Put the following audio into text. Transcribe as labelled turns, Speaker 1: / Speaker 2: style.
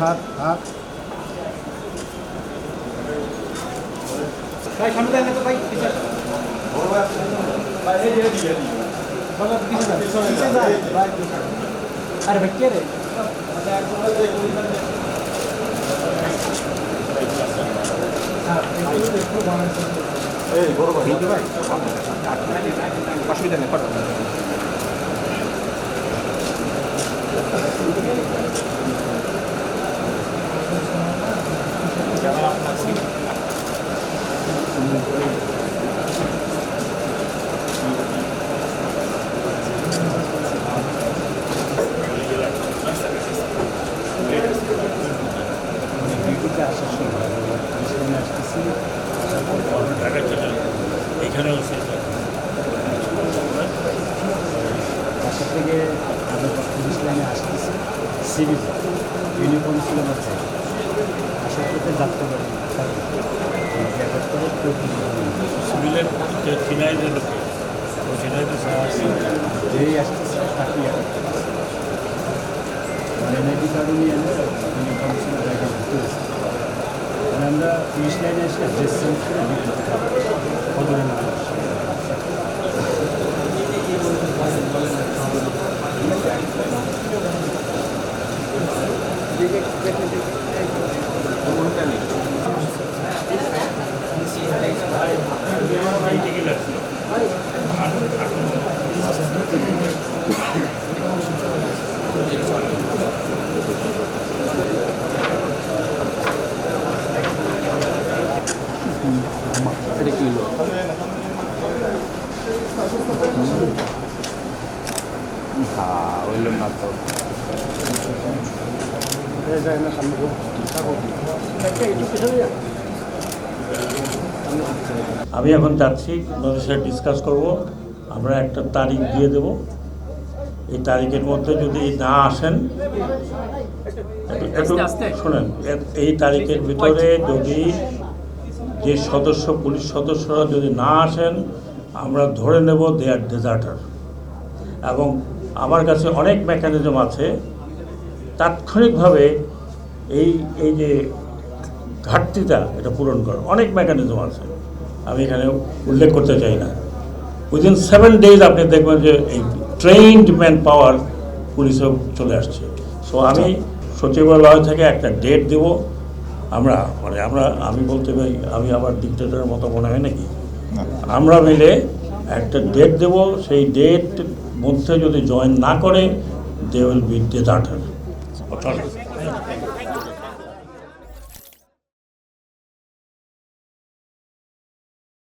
Speaker 1: হাত হাত।
Speaker 2: ভাই সামনে দেন না তো ভাই পিছে। ভাই এই যে দিয়ে দিই বাবা পিছে যান। পিছে যান। ভাই আরে ভাই কে রে? অসুবিধা নেই
Speaker 1: ডিউটিতে আসার সময় মিশনে আসতেছি
Speaker 3: ঢাকা চলে এখানেও সেটা
Speaker 1: বাসা থেকে আমি লাইনে আসতেছি সিভিল ইউনিফর্ম ছিল না চাই আসার পথে যাত্রা করি
Speaker 3: সিভিলের যে ফিনাইলের লোকে ওই ফিনাইলের
Speaker 1: যেই আসতেছে আর মানে নিয়ে এনে ইউনিফর্ম ছিল জায়গা ঘুরতে আমরা পুলিশ লাইনে এসে ড্রেস চেঞ্জ করে বিদ্যুৎ কদরে না হ্যাঁ না তো
Speaker 3: আমি এখন যাচ্ছি আপনাদের সাথে ডিসকাস করব। আমরা একটা তারিখ দিয়ে দেব। এই তারিখের মধ্যে যদি না আসেন একটু- একটু শোনেন এই তারিখের ভিতরে যদি যে সদস্য, পুলিশ সদস্যরা যদি না আসেন, আমরা ধরে নেব দে আর ডেজার্টার এবং আমার কাছে অনেক মেকানিজম আছে। তাৎক্ষণিকভাবে এই এই যে ঘাটতিটা, এটা পূরণ করার অনেক মেকানিজম আছে। আমি এখানে উল্লেখ করতে চাই না। উইদিন সেভেন ডেজ আপনি দেখবেন যে এই ট্রেইনড ম্যান পাওয়ার পুলিশে চলে আসছে। সো আমি সচিবালয় থেকে একটা ডেট দেব। আমরা মানে আমরা আমি বলতে পারি আমি আবার ডিক্টেটারের মতো মনে হয় নাকি? আমরা মিলে একটা ডেট দেব সেই ডেট মধ্যে যদি জয়েন না করে দে উইল বি ডেজার্টার